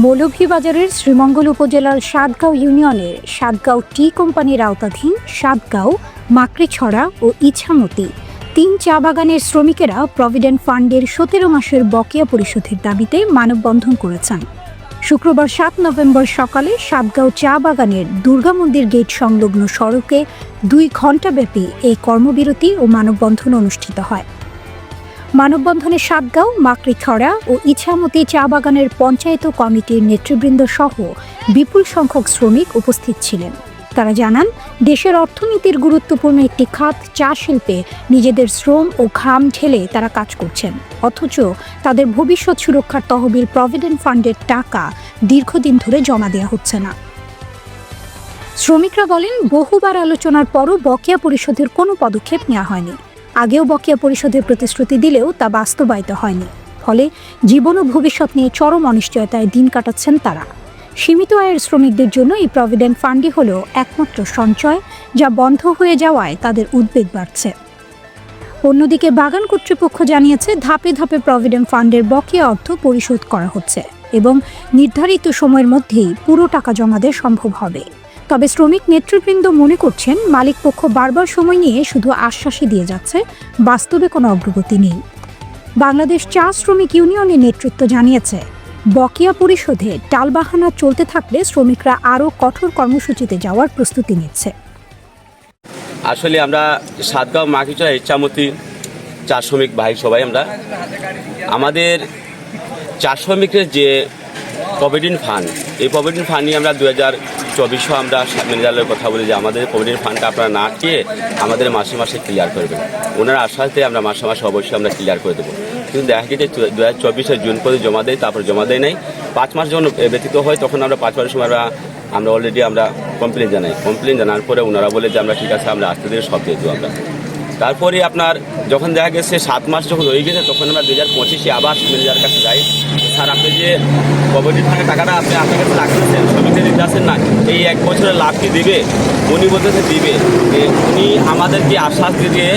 মৌলভীবাজারের শ্রীমঙ্গল উপজেলার সাতগাঁও ইউনিয়নের সাতগাঁও টি কোম্পানির আওতাধীন সাতগাঁও, মাকড়িছড়া ও ইছামতি তিন চা বাগানের শ্রমিকেরা প্রভিডেন্ট ফান্ডের সতেরো মাসের বকেয়া পরিশোধের দাবিতে মানববন্ধন করেছেন। শুক্রবার সাত নভেম্বর সকালে সাতগাঁও চা বাগানের দুর্গা মন্দির গেট সংলগ্ন সড়কে দুই ঘণ্টাব্যাপী এই কর্মবিরতি ও মানববন্ধন অনুষ্ঠিত হয়। মানববন্ধনে সাতগাঁও, মাকড়িছড়া ও ইছামতি চা বাগানের পঞ্চায়েত কমিটির নেতৃবৃন্দ সহ বিপুল সংখ্যক শ্রমিক উপস্থিত ছিলেন। তারা জানান, দেশের অর্থনীতির গুরুত্বপূর্ণ একটি খাত চা শিল্পে নিজেদের শ্রম ও ঘাম ঢেলে তারা কাজ করছেন। অথচ তাদের ভবিষ্যৎ সুরক্ষার তহবিল প্রভিডেন্ট ফান্ডের টাকা দীর্ঘদিন ধরে জমা দেওয়া হচ্ছে না। শ্রমিকরা বলেন, বহুবার আলোচনার পরও বকেয়া পরিশোধের কোনো পদক্ষেপ নেওয়া হয়নি। আগেও বকেয়া পরিশোধের প্রতিশ্রুতি দিলেও তা বাস্তবায়িত হয়নি। ফলে জীবন ও ভবিষ্যৎ নিয়ে চরম অনিশ্চয়তায় দিন কাটাচ্ছেন তারা। সীমিত আয়ের শ্রমিকদের জন্য এই প্রভিডেন্ট ফান্ডই হল একমাত্র সঞ্চয়, যা বন্ধ হয়ে যাওয়ায় তাদের উদ্বেগ বাড়ছে। অন্যদিকে বাগান কর্তৃপক্ষ জানিয়েছে, ধাপে ধাপে প্রভিডেন্ট ফান্ডের বকেয়া অর্থ পরিশোধ করা হচ্ছে এবং নির্ধারিত সময়ের মধ্যেই পুরো টাকা জমা দেওয়া সম্ভব হবে। তবে শ্রমিক নেতৃবৃন্দ মনে করছেন মালিকপক্ষ বারবার সময় নিয়ে শুধু আশ্বাসই দিয়ে যাচ্ছে, বাস্তবে কোনো অগ্রগতি নেই। বাংলাদেশ চা শ্রমিক ইউনিয়নের নেতৃত্ব জানিয়েছে, বকেয়া পরিশোধে টালবাহানা চলতে থাকলে শ্রমিকরা আরও কঠোর কর্মসূচিতে যাওয়ার প্রস্তুতি নিচ্ছে। আসলে আমরা সাতগাঁও মাখিচা ইচ্ছামতি চা শ্রমিক ভাই সবাই আমরা। আমাদের চা শ্রমিকের যে প্রভিডেন্ট ফান্ড এই প্রভিডেন্ট ফান্ড নিয়ে আমরা দু হাজার চব্বিশশো আমরা ম্যানেজারের কথা বলি যে আমাদের প্রভিডেন্ট ফান্ডটা আপনারা না আটকে আমাদের মাসে মাসে ক্লিয়ার করবেন। ওনার আশ্বাস দিয়ে আমরা মাসে মাসে অবশ্যই আমরা ক্লিয়ার করে দেবো। কিন্তু দেখা গেছে দু হাজার চব্বিশে জুন পর্যন্ত জমা দেয়, তারপর জমা দেয় নাই। পাঁচ মাস যখন ব্যতীত হয়, তখন আমরা পাঁচ মাসের সময় আমরা আমরা অলরেডি আমরা কমপ্লেন জানাই। কমপ্লেন জানার পরে ওনারা বলে যে আমরা ঠিক আছে, আমরা আস্তে ধীরে সব দিয়ে দেবো আমরা। তারপরে আপনার যখন দেখা গেছে সাত মাস যখন হয়ে গেছে, তখন আমরা দু হাজার পঁচিশে আবার ম্যানেজার কাছে যাই। স্যার, আপনি যে কমিটির থেকে টাকাটা আপনি আপনার কাছে রাখতেছেন, শ্রমিকদের দিতে আসেন না, এই এক বছরের লাভ কি দিবে, উনি বলতেছে দিবে। উনি আমাদেরকে আশ্বাস দিয়ে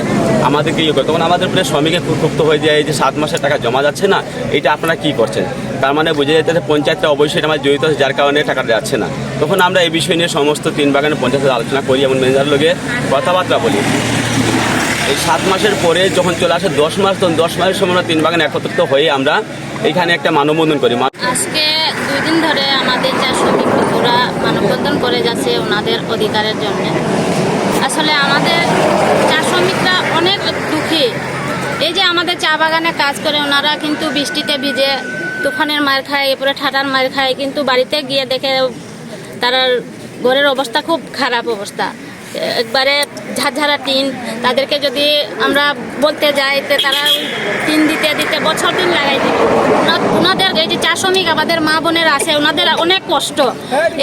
আমাদেরকে ইয়ে করে। তখন আমাদের প্রায় শ্রমিকের ক্ষুব্ধ হয়ে যায় যে সাত মাসের টাকা জমা যাচ্ছে না, এটা আপনারা কি করছেন? তার মানে বুঝে যেতে যে পঞ্চায়েতটা অবশ্যই আমার জড়িত আছে, যার কারণে টাকাটা যাচ্ছে না। তখন আমরা এই বিষয় নিয়ে সমস্ত তিন বাগানের পঞ্চায়েতের আলোচনা করি এবং ম্যানেজার লোকে কথাবার্তা বলি। এই সাত মাসের পরে যখন চলে আসে দশ মাস, তখন দশ মাসের সময় তিন বাগান একত্রিত হয়ে আমরা এখানে একটা মানববন্ধন করি। আজকে দুই দিন ধরে আমাদের চা শ্রমিক মানববন্ধন করে যাচ্ছে ওনাদের অধিকারের জন্য। আসলে আমাদের চা শ্রমিকরা অনেক দুঃখী। এই যে আমাদের চা বাগানে কাজ করে, ওনারা কিন্তু বৃষ্টিতে ভিজে তুফানের মার খায়, এরপরে ঠাটার মার খায়, কিন্তু বাড়িতে গিয়ে দেখে তার ঘরের অবস্থা খুব খারাপ অবস্থা। একবারে ঝাঝারা টিন, তাদেরকে যদি আমরা বলতে যাই তারা টিন দিতে দিতে বছর দিন লাগাই দিবে। ওনাদের এই যে চা শ্রমিক আমাদের মা বোনের আছে ওনাদের অনেক কষ্ট।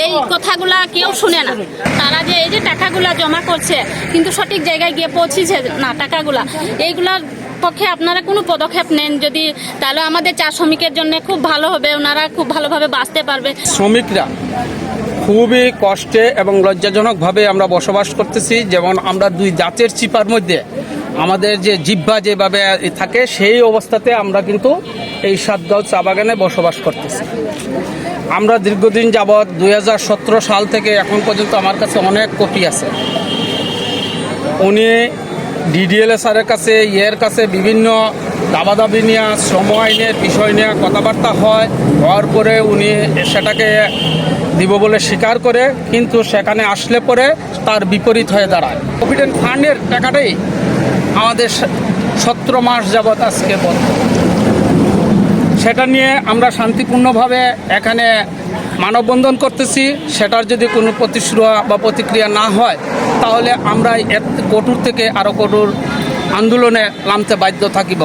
এই কথাগুলা কেউ শুনে না। তারা যে এই যে টাকাগুলা জমা করছে, কিন্তু সঠিক জায়গায় গিয়ে পৌঁছেছে না টাকাগুলা। এইগুলা পক্ষে আপনারা কোনো পদক্ষেপ নেন যদি, তাহলে আমাদের চা শ্রমিকের জন্য খুব ভালো হবে ওনারা খুব ভালোভাবে বাঁচতে পারবে। শ্রমিকরা খুবই কষ্টে এবং লজ্জাজনকভাবে আমরা বসবাস করতেছি। যেমন আমরা দুই জাতের চিপার মধ্যে, আমাদের যে জিহ্বা যেভাবে থাকে, সেই অবস্থাতে আমরা কিন্তু এই সাতগাঁও চা বাগানে বসবাস করতেছি। আমরা দীর্ঘদিন যাবৎ দু হাজার সতেরো সাল থেকে এখন পর্যন্ত আমার কাছে অনেক কপি আছে। উনি ডিডিএলএ স্যারের কাছে, ইয়ের কাছে বিভিন্ন দাবাদাবি নিয়ে শ্রম আইনের বিষয় নিয়ে কথাবার্তা হয়। হওয়ার পরে উনি সেটাকে দিব বলে স্বীকার করে, কিন্তু সেখানে আসলে পরে তার বিপরীত হয়ে দাঁড়ায়। প্রভিডেন্ট ফান্ডের টাকাটাই আমাদের সতেরো মাস যাবৎ আজকে বন্ধ। সেটা নিয়ে আমরা শান্তিপূর্ণভাবে এখানে মানববন্ধন করতেছি। সেটার যদি কোনো প্রতিশ্রুয়া বা প্রতিক্রিয়া না হয়, তাহলে আমরা কঠোর থেকে আরও কঠোর আন্দোলনে নামতে বাধ্য থাকিব।